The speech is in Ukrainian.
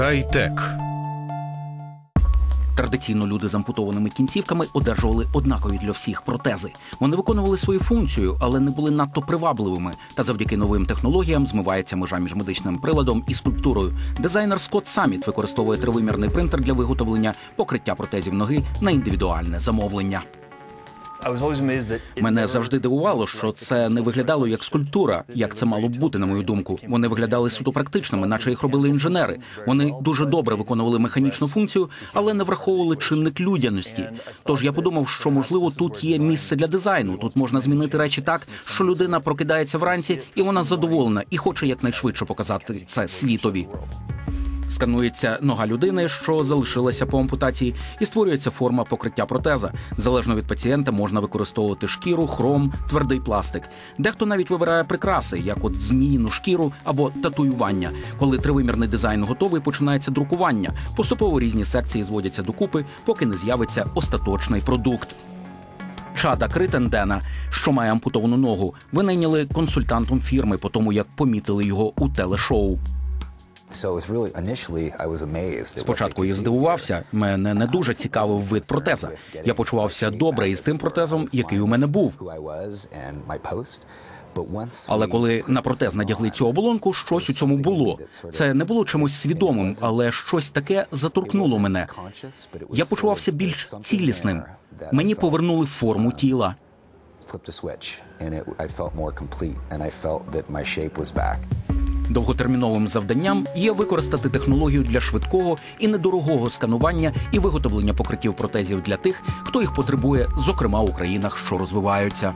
Хай-тек. Традиційно люди з ампутованими кінцівками одержували однакові для всіх протези. Вони виконували свою функцію, але не були надто привабливими. Та завдяки новим технологіям змивається межа між медичним приладом і скульптурою. Дизайнер Скотт Саміт використовує тривимірний принтер для виготовлення покриття протезів ноги на індивідуальне замовлення. Мене завжди дивувало, що це не виглядало як скульптура, як це мало б бути, на мою думку. Вони виглядали суто практичними, наче їх робили інженери. Вони дуже добре виконували механічну функцію, але не враховували чинник людяності. Тож я подумав, що можливо тут є місце для дизайну. Тут можна змінити речі так, що людина прокидається вранці, і вона задоволена і хоче якнайшвидше показати це світові. Сканується нога людини, що залишилася по ампутації, і створюється форма покриття протеза. Залежно від пацієнта можна використовувати шкіру, хром, твердий пластик. Дехто навіть вибирає прикраси, як от зміїну шкіру або татуювання. Коли тривимірний дизайн готовий, починається друкування. Поступово різні секції зводяться докупи, поки не з'явиться остаточний продукт. Чада Критендена, що має ампутовану ногу, винайняли консультантом фірми по тому, як помітили його у телешоу. Спочатку я здивувався. Мене не дуже цікавив вид протеза. Я почувався добре із тим протезом, який у мене був. Але коли на протез надягли цю оболонку, щось у цьому було. Це не було чимось свідомим, але щось таке заторкнуло мене. Я почувався більш цілісним. Мені повернули форму тіла. Довготерміновим завданням є використати технологію для швидкого і недорогого сканування і виготовлення покриттів протезів для тих, хто їх потребує, зокрема у країнах, що розвиваються.